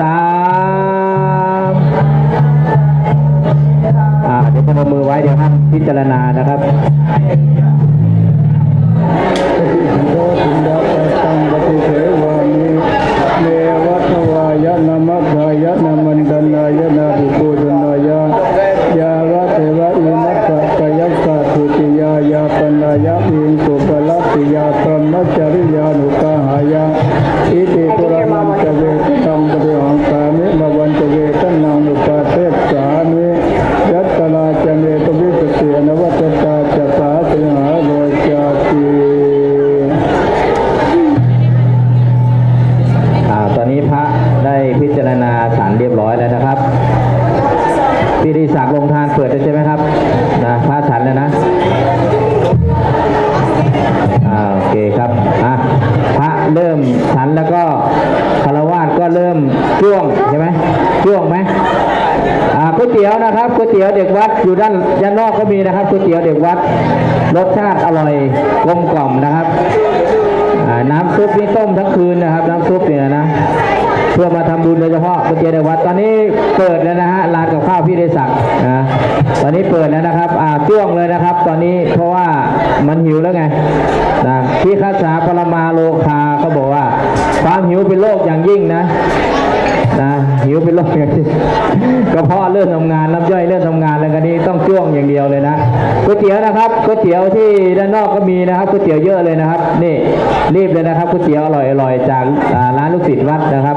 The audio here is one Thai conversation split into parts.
สามอ่าเดี๋ยวพนมมือไว้เดี๋ยวห้ามพิจารณานะครับยาปตังปฏิเทวาเนวัตวายะนามัพายะนามันดนายะนาภิปูชนายะยาวะเทวะอิมัสสะยัสสะทุติยายาปนายะอิงสุปลัตติยาหมจริยานุกาหายะอิติปุระมันจเวตตังปริหังสามิมวันจเวตนังนุปาเทศสามิยัตตลาจเมต วิสติอนวัตตาจะสาสิหาโลจาติอ่าตอนนี้พระได้พิจารณาฉันเรียบร้อยแล้วนะครับพิธีศักดิ์ลงทานเปิดแล้ใช่ไหมครับนะพระฉันแล้วนะอ่าโอเคครับอะพระเริ่มฉันแล้วก็คารวาสก็เริ่มจ้วงใช่ไหมจ้วงไหมอ่าก๋วยเตี๋ยวนะครับก๋วยเตี๋ยวเด็กวัดอยู่ด้านด้านนอกก็มีนะครับก๋วยเตี๋ยวเด็กวัดรสชาติอร่อยกลมกล่อมนะครับน้ำซุปนี่ต้มทั้งคืนนะครับ น้ำซุปเนี่ยนะเพื่อมาทำบุญโดยเฉพาะกุเจในวัดตอนนี้เปิดแล้วนะฮะร้านกับข้าวพี่ได้สั่งนะตอนนี้เปิดแล้วนะครับอ่าจ้วงเลยนะครับ ตอนนี้เพราะว่ามันหิวแล้วไงนะที่คาสาปรมาโลคาเขาบอกว่าความหิวเป็นโรคอย่างยิ่งนะ นะหิวเป็นโรคอย่างที่กระเพาะเริ่มทำงานน้ำย่อยเริ่มทำงานแล้วกันนี้ต้องจ้วงอย่างเดียวเลยนะก๋วยเตี๋ยวนะครับก๋วยเตี๋ยวที่ด้านนอกก็มีนะครับก๋วยเตี๋ยวเยอะเลยนะครับ นี่รีบเลยนะครับก๋วยเตี๋ยวอร่อยอร่อยๆจากร้านลูกศิษย์วัดนะครับ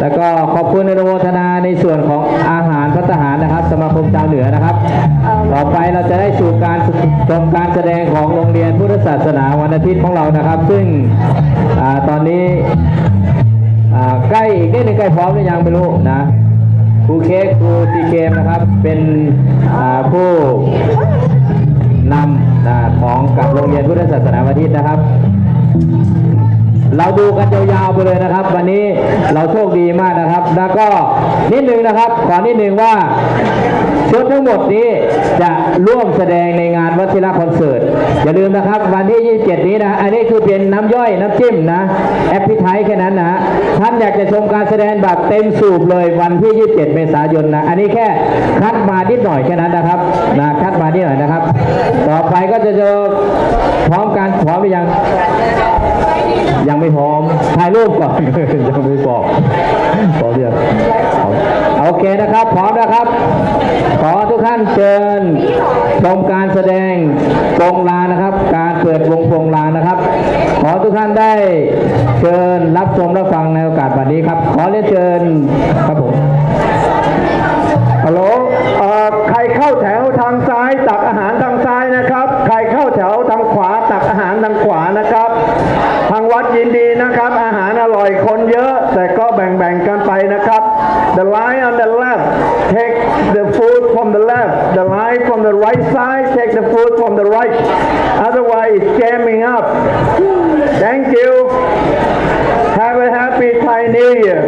แล้วก็ขอบคุณอนุโมทนาในส่วนของอาหารพัฒหารนะครับ สมาคมชาวเหนือนะครับ ต่อไปเราจะได้สู่การชมการแสดงของโรงเรียนพุทธศาสนาวันอาทิตย์ของเรานะครับ ซึ่งอตอนนี้ ใกล้อีกนิดนึงใกล้พร้อมหรือยังไม่รู้นะครูเค้กครูตีเกมนะครับ เป็นผู้นำนะของกับโรงเรียนพุทธศาสนาวันอาทิตย์นะครับ เราดูกันยาวๆไปเลยนะครับ วันนี้เราโชคดีมากนะครับ แล้วก็นิดนึงนะครับ ขอนิดนึงว่าชุดทั้งหมดนี้จะร่วมแสดงในงานวัชิระคอนเสิร์ต อย่าลืมนะครับ วันที่ 27 นี้นะ อันนี้คือเป็นน้ำย่อยน้ำจิ้มนะ แอปพิไทแค่นั้น ชมการแสดงแบบเต็มสูบเลยวันที่ 27 เมษายนนะ อันนี้แค่คัดมานิดหน่อยแค่นั้นนะครับนะคัดมานิดหน่อยนะครับ ต่อไปก็จะเจอพร้อมกันพร้อมหรือยัง ยังไม่พร้อมถ่ายรูปก่อน ยังไม่บอกพร้อมยังเอาโอเคนะครับ พร้อมนะครับ ขอทุกท่านเชิญชมการแสดงโปรงลานะครับ ทุกท่านได้เชิญรับชมรับฟังในโอกาสวันนี้ครับ ขอเรียนเชิญครับผมฮัลโหลเอ่อใครเข้าแถวทางซ้ายตักอาหารทางซ้ายนะครับ ใครเข้าแถวทางขวาตักอาหารทางขวานะครับ ทางวัดยินดีนะครับ อาหารอร่อยคนเยอะ แต่ก็แบ่งๆกันไปนะครับ The line on the left take the food from the left the line from the right side take the food from the right otherwise it's jamming up thank you. Have a happy Thai New Year